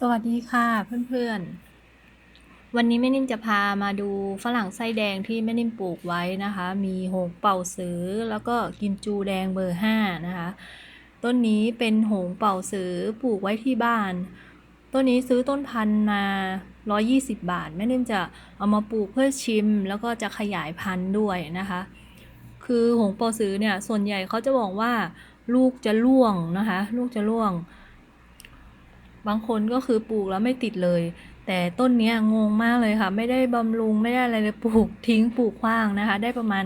สวัสดีค่ะเพื่อนๆ วันนี้แม่นิ่มจะพามาดูฝรั่งไส้แดงที่แม่นิ่มปลูกไว้นะคะ มีหงเป่าสือแล้วก็กิมจูแดงเบอร์ห้านะคะ ต้นนี้เป็นหงเป่าสือปลูกไว้ที่บ้าน ต้นนี้ซื้อต้นพันธุ์มา 120 บาท แม่นิ่มจะเอามาปลูกเพื่อชิม แล้วก็จะขยายพันธุ์ด้วยนะคะ คือหงเป่าสือเนี่ยส่วนใหญ่เขาจะบอกว่าลูกจะร่วงนะคะ ลูกจะร่วง บางคนก็คือปลูกแล้วไม่ติดเลย แต่ต้นเนี้ยงงมากเลยค่ะ ไม่ได้บำรุงไม่ได้อะไรเลยปลูกทิ้งปลูกขว้างนะคะ ได้ประมาณ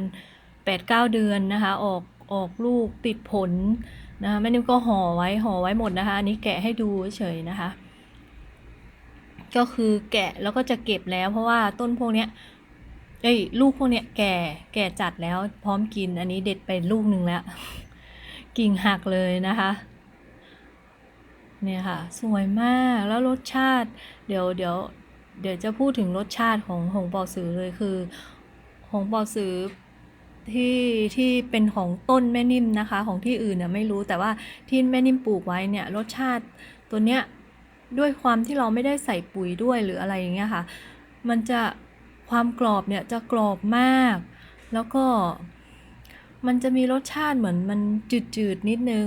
8-9 เดือนนะคะ ออกออกลูกติดผลนะคะแม่นิ่มก็ห่อไว้ห่อไว้หมดนะคะ อันนี้แกะให้ดูเฉยๆนะคะ ก็คือแกะแล้วก็จะเก็บแล้ว เพราะว่าต้นพวกเนี้ยเอ้ยลูกพวกเนี้ยแก่แก่จัดแล้วพร้อมกินอันนี้เด็ดไปลูกหนึ่งแล้ว กิ่งหักเลยนะคะ เนี่ยค่ะ สวยมากแล้วรสชาติ เดี๋ยวเดี๋ยวเดี๋ยวจะพูดถึงรสชาติของหงเปาสือเลยคือ หงเปาสือที่ที่เป็นของต้นแม่นิ่มนะคะ ของที่อื่นเนี่ยไม่รู้แต่ว่าที่แม่นิ่มปลูกไว้เนี่ยรสชาติตัวเนี้ยด้วยความที่เราไม่ได้ใส่ปุ๋ยด้วยหรืออะไรอย่างเงี้ยค่ะ มันจะความกรอบเนี่ยจะกรอบมาก แล้วก็มันจะมีรสชาติเหมือนมันจืดๆนิดนึง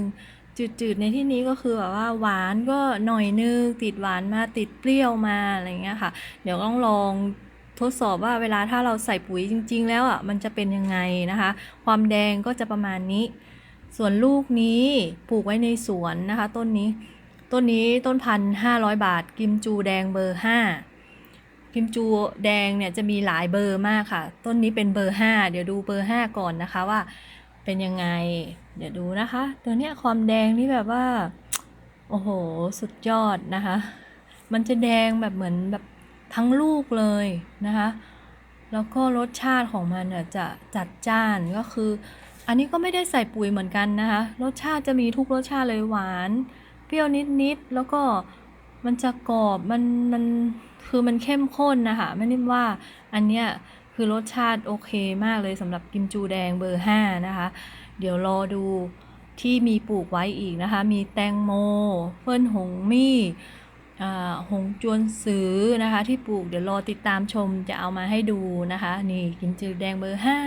จืดๆ ในที่นี้ก็คือแบบว่าหวานก็หน่อยนึงติดหวานมาติดเปรี้ยวมาอะไรเงี้ยค่ะ เดี๋ยวต้องลองทดสอบว่าเวลาถ้าเราใส่ปุ๋ยจริง ๆ แล้วอะมันจะเป็นยังไงนะคะ ความแดงก็จะประมาณนี้ ส่วนลูกนี้ปลูกไว้ในสวนนะคะ ต้นนี้ต้นนี้ต้นพันห้าร้อยบาท กิมจูแดงเบอร์ห้ากิมจูแดงเนี่ยจะมีหลายเบอร์มากค่ะ ต้นนี้เป็นเบอร์ห้าเดี๋ยวดูเบอร์ห้าก่อนนะคะว่า เป็นยังไง เดี๋ยวดูนะคะ ตัวเนี้ยความแดงนี่แบบว่า โอ้โห สุดยอดนะคะ มันจะแดงแบบเหมือนแบบทั้งลูกเลยนะคะ แล้วก็รสชาติของมันเนี่ยจะจัดจ้านก็คือ อันนี้ก็ไม่ได้ใส่ปุ๋ยเหมือนกันนะคะ รสชาติจะมีทุกรสชาติเลยหวาน เปรี้ยวนิดๆ แล้วก็มันจะกรอบ มัน มัน คือมันเข้มข้นนะคะ ไม่นิ่มว่า อันเนี้ย คือรสชาติโอเคมากเลยสำหรับกิมจูแดงเบอร์ห้านะคะ เดี๋ยวรอดูที่มีปลูกไว้อีกนะคะ มีแตงโม เฟิ่นหงมี่หงจวนสือนะคะ ที่ปลูกเดี๋ยวรอติดตามชมจะเอามาให้ดูนะคะ นี่กิมจูแดงเบอร์ห้า